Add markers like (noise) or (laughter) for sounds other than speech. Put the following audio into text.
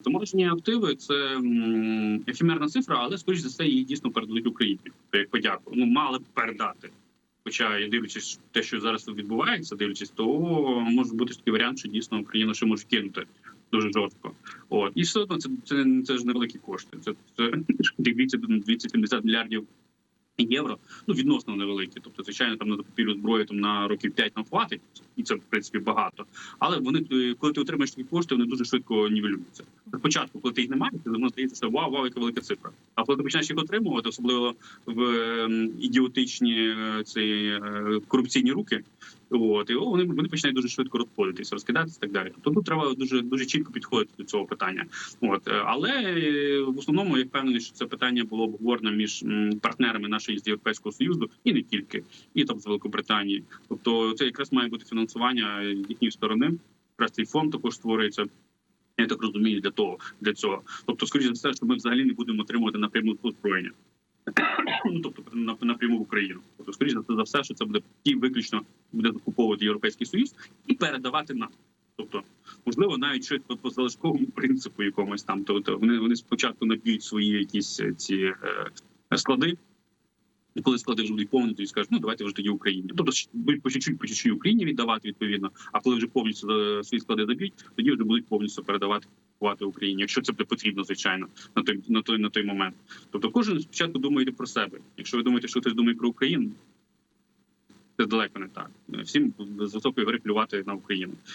Заморожені активи це ефемерна цифра, але скоріш за все її дійсно передадуть Україні. Як подяку. Ну мали б передати. Хоча дивлячись те, що зараз відбувається, дивлячись, то може бути такий варіант, що дійсно Україна ще може кинути дуже жорстко. От і все одно це це, це ж невеликі кошти. Це це (laughs) 200 270 мільярдів євро. Ну відносно невеликі. Тобто, звичайно, там на закупівлю зброї там на років 5 нам хватить, і це в принципі багато. Але вони, е, коли ти отримаєш такі кошти, вони дуже швидко нівелюються. Спочатку, коли ти їх не маєш, воно здається, що вау, вау, яка велика цифра. А коли ти починаєш їх отримувати, особливо в ем, ідіотичні е, ці е, корупційні руки. От і вони вони починають дуже швидко розходитися, розкидатися і так далі. Тобто тут треба дуже дуже чітко підходити до цього питання. От але в основному я впевнений, що це питання було обговорено між партнерами нашої з Європейського союзу і не тільки, і там з Великобританії. Тобто, це якраз має бути фінансування їхньої сторони. Якраз цей фонд також створюється. Я так розумію, для того для цього. Тобто, скоріше за все, що ми взагалі не будемо отримувати напряму озброєння. ну тобто на- напряму в Україну. Тобто, скоріше за все- що це буде ті виключно буде закуповувати Європейський Союз і передавати нам. Тобто, можливо, навіть щось по, залишковому принципу якомусь там. Тобто вони вони спочатку наб'ють свої якісь ці е, склади. І коли склади вже будуть повні, тоді скажуть, ну давайте вже тоді Україні. Тобто по чуть-чуть, по чуть-чуть Україні віддавати відповідно. А коли вже повністю е, свої склади доб'ють, тоді вже будуть повністю передавати Україні, якщо це буде потрібно, звичайно, на той на той на той момент. Тобто, кожен спочатку думає про себе. Якщо ви думаєте, що хтось думає про Україну, це далеко не так. Всім з високої гори плювати на Україну.